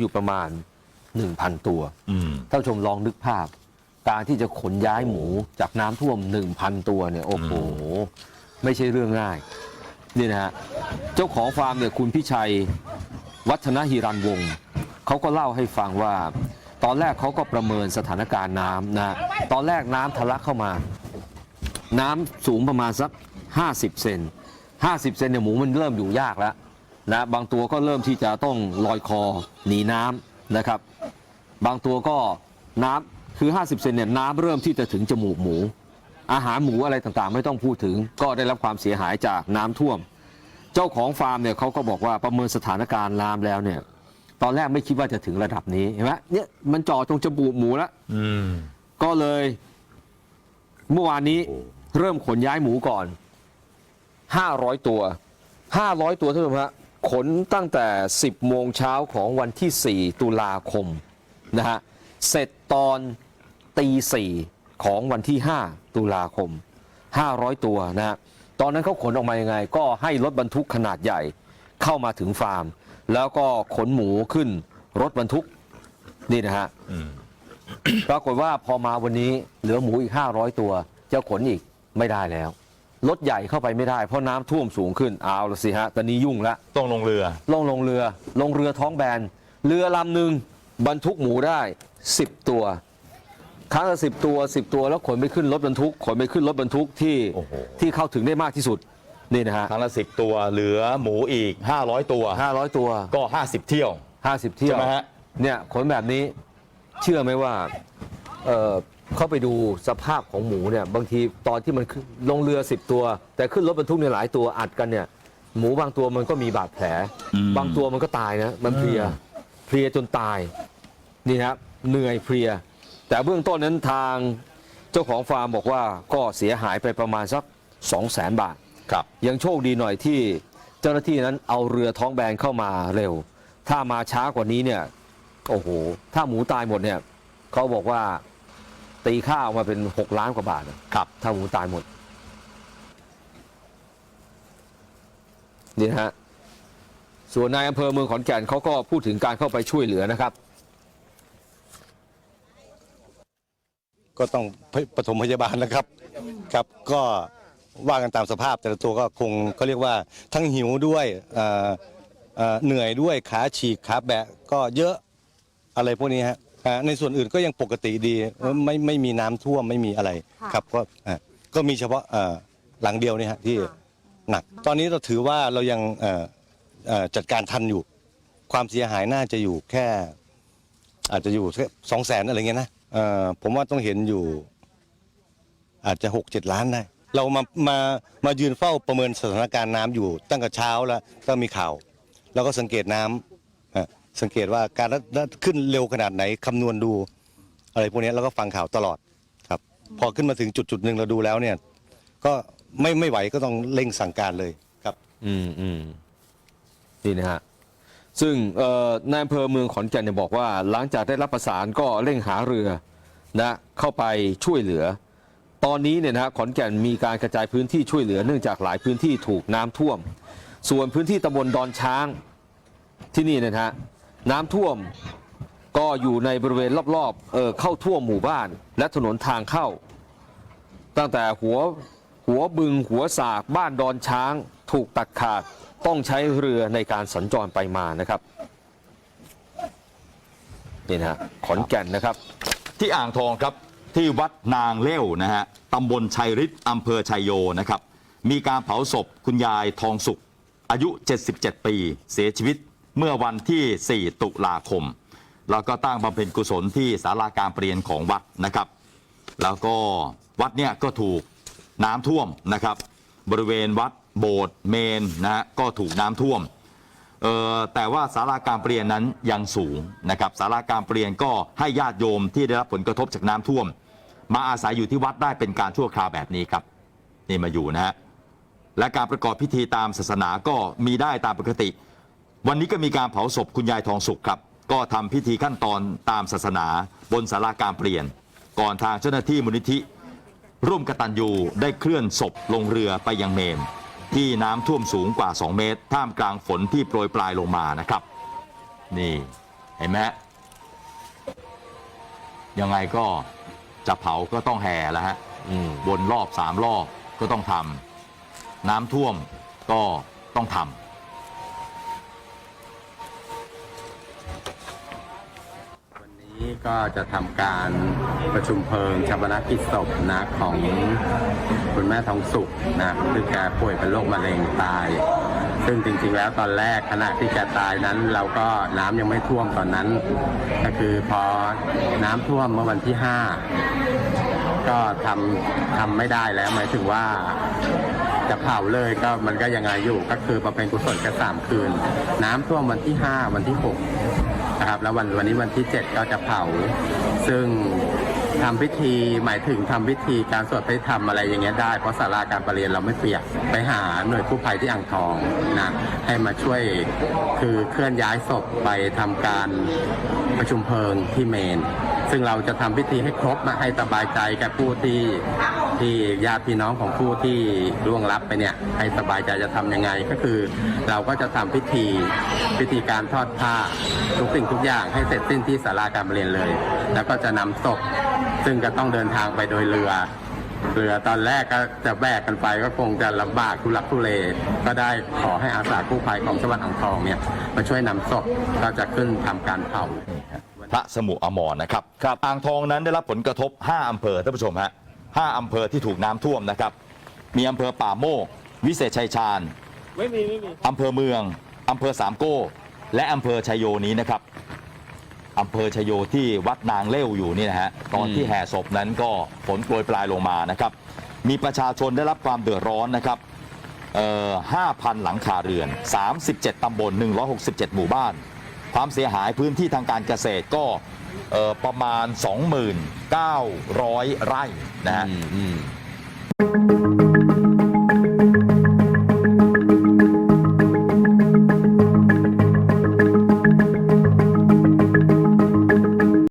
อยู่ประมาณ 1,000 ตัวอืมท่านผู้ชมลองนึกภาพ การที่จะขนย้ายหมูจากน้ำท่วม 1,000 ตัวเนี่ยโอ้โหไม่ใช่เรื่องง่ายนี่นะฮะเจ้าของฟาร์มเนี่ยคุณพิชัย วัฒนหิรันวงศ์เขาก็เล่าให้ฟังว่า ตอนแรกเขาก็ประเมินสถานการณ์น้ำนะตอนแรกน้ำทะลักเข้ามา น้ำสูงประมาณสัก 50 เซน50 เซนเนี่ยหมูมันเริ่มอยู่ยากแล้ว นะบางตัวก็เริ่มที่จะต้องลอยคอหนีน้ำนะครับ บางตัวก็น้ำคือ 50เซนเนี่ยน้ำเริ่มที่จะถึงจมูกหมู อาหารหมูอะไรต่างๆ ไม่ต้องพูดถึง ก็ได้รับความเสียหายจากน้ำท่วม เจ้าของฟาร์มเนี่ยเขาก็บอกว่าประเมินสถานการณ์น้ำแล้วเนี่ยตอนแรกไม่คิดว่าจะถึงระดับนี้เห็นไหมเนี่ยมันจ่อตรงจมูกหมูแล้วอืมก็เลยเมื่อวานนี้โอ้เริ่มขนย้ายหมูก่อน 500 ตัว 500 ตัวท่านผู้ชมฮะ ขนตั้งแต่ 10 โมงเช้าของวันที่ 4 ตุลาคมนะฮะ เสร็จตอนตี4ของวันที่ 5 ตุลาคม 500 ตัวนะฮะ ตอนนั้นเขาขนออกมายังไง ก็ให้รถบรรทุกขนาดใหญ่เข้ามาถึงฟาร์ม แล้วก็ขนหมูขึ้นรถบรรทุกนี่นะฮะอืมปรากฏว่าพอมาวันนี้เหลือหมูอีก 500 ตัวจะขนอีกไม่ได้แล้ว รถใหญ่เข้าไปไม่ได้เพราะน้ำท่วมสูงขึ้นเอาละสิฮะตอนนี้ยุ่งละต้องลงเรือลงลงเรือลงเรือท้องแบน เรือลำหนึ่งบรรทุกหมูได้ 10 ตัวครั้งละสิตัว 10 ตัวแล้วขนไปขึ้นรถบรรทุกขนไปขึ้นรถบรรทุกที่โอ้โห ที่เข้าถึงได้มากที่สุดนี่นะฮะครั้งละสิบตัวเหลือหมูอีก 500 ตัว 500 ตัว ก็ 50 เที่ยว 50 เที่ยวใช่ไหมฮะ เนี่ยขนแบบนี้เชื่อไหมว่าเอ่อ เข้าไปดูสภาพของหมูเนี่ยบางทีตอนที่มันขึ้นลงเรือ 10 ตัว แต่ขึ้นรถบรรทุกเนี่ยหลายตัวอัดกันเนี่ยหมูบางตัวมันก็มีบาดแผล อืม บางตัวมันก็ตายนะมันเพลียเพลียจนตายนี่นะครับเหนื่อยเพลีย แต่เบื้องต้นนั้นทางเจ้าของฟาร์มบอกว่าก็เสียหายไปประมาณสัก 2 0 0 0 0 0 บาท ครับ ยังโชคดีหน่อยที่เจ้าหน้าที่นั้นเอาเรือท้องแบนเข้ามาเร็ว ถ้ามาช้ากว่านี้เนี่ย โอ้โห ถ้าหมูตายหมดเนี่ย เขาบอกว่า ตีค่าออกมาเป็น6ล้านกว่าบาทนะครับ ถ้าหมูตายหมด นี่นะฮะ ส่วนนายอำเภอเมืองขอนแก่นเขาก็พูดถึงการเข้าไปช่วยเหลือนะครับ ก็ต้องปฐมพยาบาลนะครับครับก็ว่ากันตามสภาพ แต่ละตัวก็คงก็เรียกว่าทั้งหิวด้วยเอ่อเอ่อเหนื่อยด้วยขาฉีกขาแบะก็เยอะอะไรพวกนี้ฮะ อ่าในส่วนอื่นก็ยังปกติดีเอ่อไม่ไม่มีน้ำท่วมไม่มีอะไรค่ะครับก็อ่าก็มีเฉพาะเอ่อหลังเดียวนี่ฮะที่ค่ะ หนัก ตอนนี้เราถือว่าเรายังเอ่อเอ่อจัดการทันอยู่ ความเสียหายน่าจะอยู่แค่ อาจจะอยู่แค่สองแสนอะไรเงี้ยนะเอ่อผมว่าต้องเห็นอยู่ อาจจะหกเจ็ดล้านได้ เรามามามายืนเฝ้าประเมินสถานการณ์น้ำอยู่ตั้งแต่เช้าแล้วก็มีข่าว แล้วก็สังเกตน้ำฮะ สังเกตว่าการขึ้นเร็วขนาดไหนคำนวณดู อะไรพวกนี้แล้วก็ฟังข่าวตลอดครับ พอขึ้นมาถึงจุดจุดหนึ่งเราดูแล้วเนี่ย ก็ไม่ไม่ไหวก็ต้องเร่งสั่งการเลยครับ อืมอืมนี่นะฮะซึ่งนายอำเภอเมืองขอนแก่นเนี่ยบอกว่า หลังจากได้รับประสานก็เร่งหาเรือนะเข้าไปช่วยเหลือ ตอนนี้เนี่ยนะฮะขอนแก่นมีการกระจายพื้นที่ช่วยเหลือเนื่องจากหลายพื้นที่ถูกน้ำท่วม ส่วนพื้นที่ตำบลดอนช้างที่นี่เนยนะฮะ น้ำท่วมก็อยู่ในบริเวณรอบๆเออเข้าท่วมหมู่บ้าน และถนนทางเข้า ตั้งแต่หัวหัวบึงหัวสากบ้านดอนช้างถูกตัดขาดต้องใช้เรือในการสัญจรไปมานะครับนี่นะขอนแก่นนะครับ ที่อ่างทองครับที่วัดนางเล่วนะฮะตำบลชัยฤทธิ์อำเภอชัยโยนะครับ มีการเผาศพคุณยายทองสุข อายุ 77 ปี เสียชีวิต เมื่อวันที่ 4 ตุลาคม แล้วก็ตั้งบำเพ็ญกุศลที่ศาลาการเปลี่ยนของวัดนะครับ แล้วก็วัดเนี่ยก็ถูกน้ำท่วมนะครับ บริเวณวัดโบสถ์เมนนะฮะก็ถูกน้ำท่วมเอ่อแต่ว่าศาลาการเปลี่ยนนั้นยังสูงนะครับศาลาการเปลี่ยนก็ให้ญาติโยมที่ได้รับผลกระทบจากน้ำท่วม มาอาศัยอยู่ที่วัดได้เป็นการชั่วคราวแบบนี้ครับนี่มาอยู่นะฮะและการประกอบพิธีตามศาสนาก็มีได้ตามปกติ วันนี้ก็มีการเผาศพคุณยายทองสุขครับ ก็ทำพิธีขั้นตอนตามศาสนาบนศาลาการเปลี่ยน ก่อนทางเจ้าหน้าที่มูลนิธิ ร่วมกตัญญูได้เคลื่อนศพลงเรือไปยังเมน ที่น้ำท่วมสูงกว่า 2 เมตร ท่ามกลางฝนที่โปรยปลายลงมานะครับ นี่ เห็นไหมฮะยังไงก็จะเผาก็ต้องแห่แล้วฮะ อืม วนรอบสามรอบก็ต้องทำน้ำท่วมก็ต้องทำ นี้ก็จะทำการประชุมเพลิงชาปนกิจศพนะของคุณแม่ทองสุขนะคือแกป่วยเป็นโรคมะเร็งตาย ซึ่งจริงๆแล้วตอนแรกขณะที่แกตายนั้น เราก็น้ำยังไม่ท่วมตอนนั้น ก็คือพอน้ำท่วมเมื่อวันที่ 5 ก็ทำทำไม่ได้แล้วหมายถึงว่าจะเผาเลยก็มันก็ยังไงอยู่ก็คือมาเป็นกุศลแค่สามคืน น้ำท่วมวันที่ 5 วันที่ 6 นะครับ แล้ววันวันนี้วันที่ 7 ก็จะเผา ซึ่งทำพิธีหมายถึงทำพิธีการสวดไปทำอะไรอย่างเงี้ยได้ เพราะศาลาการประเรียนเราไม่เปียกไปหาหน่วยกู้ภัยที่อ่างทองนะให้มาช่วยคือเคลื่อนย้ายศพไปทำการประชุมเพลิงที่เมน ซึ่งเราจะทำพิธีให้ครบนะให้สบายใจแก่ผู้ที่ ที่ญาติพี่น้องของผู้ที่ล่วงลับไปเนี่ยให้สบายใจจะทำยังไง ก็คือ เราก็จะทำพิธีพิธีการทอดผ้าทุกสิ่งทุกอย่างให้เสร็จสิ้นที่ศาลาการประเรียนเลย แล้วก็จะนำศพซึ่งจะต้องเดินทางไปโดยเรือเรือตอนแรกก็จะแบกกันไปก็คงจะลำบากทุลักทุเล ก็ได้ขอให้อาสากู้ภัยของจังหวัดอ่างทองเนี่ยมาช่วยนำศพก็จะขึ้นทำการเผาพระสมุอมรนะครับครับอ่างทองนั้นได้รับผลกระทบ 5อำเภอท่านผู้ชมฮะ 5 อำเภอที่ถูกน้ำท่วมนะครับ มีอำเภอป่าโมก วิเศษชัยชาญอำเภอเมืองอำเภอสามโก้ และอำเภอชัยโยนี้นะครับอำเภอชัยโยที่วัดนางเล่วอยู่นี่นะฮะตอนที่แห่ศพนั้นก็ฝนโปรยปลายลงมานะครับ มีประชาชนได้รับความเดือดร้อนนะครับเอ่อ5,000 หลังคาเรือน 37 ตำบล 167 หมู่บ้าน ความเสียหายพื้นที่ทางการเกษตรก็ประมาณ 29,000 ไร่นะฮะอืมอืม